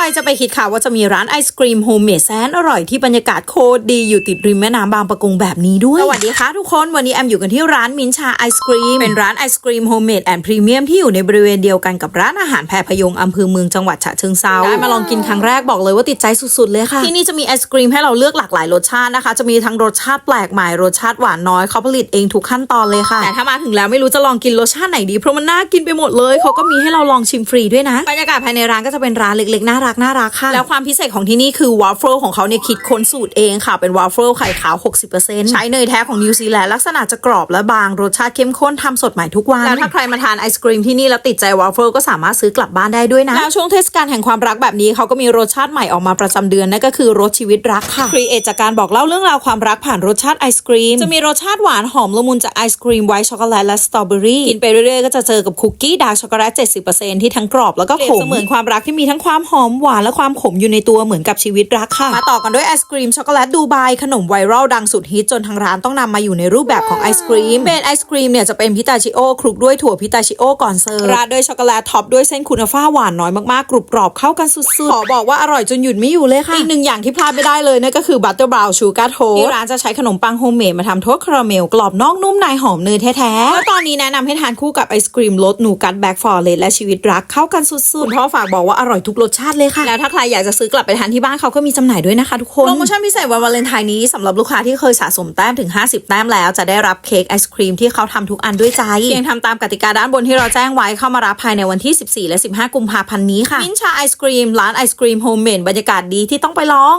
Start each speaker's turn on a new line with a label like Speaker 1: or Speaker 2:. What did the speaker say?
Speaker 1: รจะไปคิดค่ะว่าจะมีร้านไอศกรีมโฮมเมดแสนอร่อยที่บรรยากาศโคตรดีอยู่ติดริมแม่น้ำบางปะกงแบบนี้ด้วย สวัสดีค่ะทุกคนวันนี้แอมอยู่กันที่ร้านมินชาไอศกรีมเป็นร้านไอศกรีมโฮมเมดแอนด์พรีเมียมที่อยู่ในบริเวณเดียวกันกับร้านอาหารแพรพยงอำเภอเมืองจังหวัดฉะเชิงเซาได้มาลองกินครั้งแรกบอกเลยว่าติดใจสุดๆเลยค่ะ ที่นี่จะมีไอศกรีมให้เราเลือกหลากหลายรสชาตินะคะ จะมีทั้งรสชาติแปลกใหม่รสชาติหวานน้อยเขาผลิตเองทุกขั้นตอนเลยค่ะแต่ถ้ามาถึงแล้วไม่รู้จะลองกินรสชาติไหนดีเพราะมันน่ากินไปหมดเลยเขาก็มีให้เราลองชิมฟรีด้วยนะบรรยากาศภายในร้านก็จะเป็นร้านเล็กๆน่ารักน่ารักค่ะ แล้วความพิเศษของที่นี่คือวอฟเฟิลของเขาเนี่ยคิดค้นสูตรเองค่ะ เป็นวอฟเฟิลไข่ขาว 60%ใช้เนยแท้ของนิวซีแลนด์ลักษณะจะกรอบและบางรสชาติเข้มข้นทำสดใหม่ทุกวัน แล้วถ้าใครมาทานไอศกรีมที่นี่แล้วติดใจวอฟเฟิลก็สามารถซื้อกลับบ้านได้ด้วยนะ แล้วช่วงเทศกาลแห่งความรักแบบนี้เขาก็มีรสชาติใหม่ออกมาประจำเดือนนั่นก็คือรสชีวิตรักค่ะครีเอทจากการบอกเล่าเรื่องราวความรักผ่านรสชาติไอศกรีมจะมีรสชาติหวานหอมละมุนจากไอศกรีมไวท์ช็อกโกแลตและสตรอเบอรี่กินไปเรื่อยๆก็จะเจอกับคุกกี้ดาร์กช็อกโกแลต70%ที่ทั้งกรอบแล้วก็ขมเสมือนความรักที่มีทั้งความหอมหวานและความขมอยู่ในตัวเหมือนกับชีวิตรักค่ะ มาต่อกันด้วยไอศกรีมช็อกโกแลตดูไบขนมไวรัลดังสุดฮิตจนทางร้านต้องนำมาอยู่ในรูปแบบของไอศกรีมเป็นไอศกรีมเนี่ยจะเป็นพิตาชิโอคลุกด้วยถั่วพิตาชิโอก่อนเสิร์ฟราดด้วยช็อกโกแลตท็อปด้วยเส้นคูนาฟ่าหวานน้อยมากๆกรุบกรอบเข้ากันสุดๆขอบอกว่าอร่อยจนหยุดไม่อยู่เลยค่ะอีกหนึ่งอย่างที่พลาดไม่ได้เลยนั่นก็คือบัตเตอร์บราวน์ชูการ์โทที่ร้านจะใช้ขนมปังโฮมเมดมาทำโทสต์คาราเมลกรอบนอกนุ่มในหอมเนยแท้ๆแล้วตอนนี้แนะนำให้ทานคู่กับไอศกรีมรสนูกัตแบ็กฟอร์เรสและชีวิตรักเข้ากันสุดๆคุณพ่อฝากบอกว่าอร่อยทุกรสชาติเลยค่ะ แล้วถ้าใครอยากจะซื้อกลับไปทานที่บ้านเขาก็มีจำหน่ายด้วยนะคะทุกคน โปรโมชั่นพิเศษวันวาเลนไทน์นี้สำหรับลูกค้าที่เคยสะสมแต้มถึง 50 แต้มแล้วจะได้รับเค้กไอศครีมที่เขาทำทุกอันด้วยใจเพียงทำตามกติกาด้านบนที่เราแจ้งไว้เข้ามารับภายในวันที่ 14 และ 15 กุมภาพันธ์นี้ค่ะมินชาไอศครีมร้านไอศครีมโฮมเมดบรรยากาศดีที่ต้องไปลอง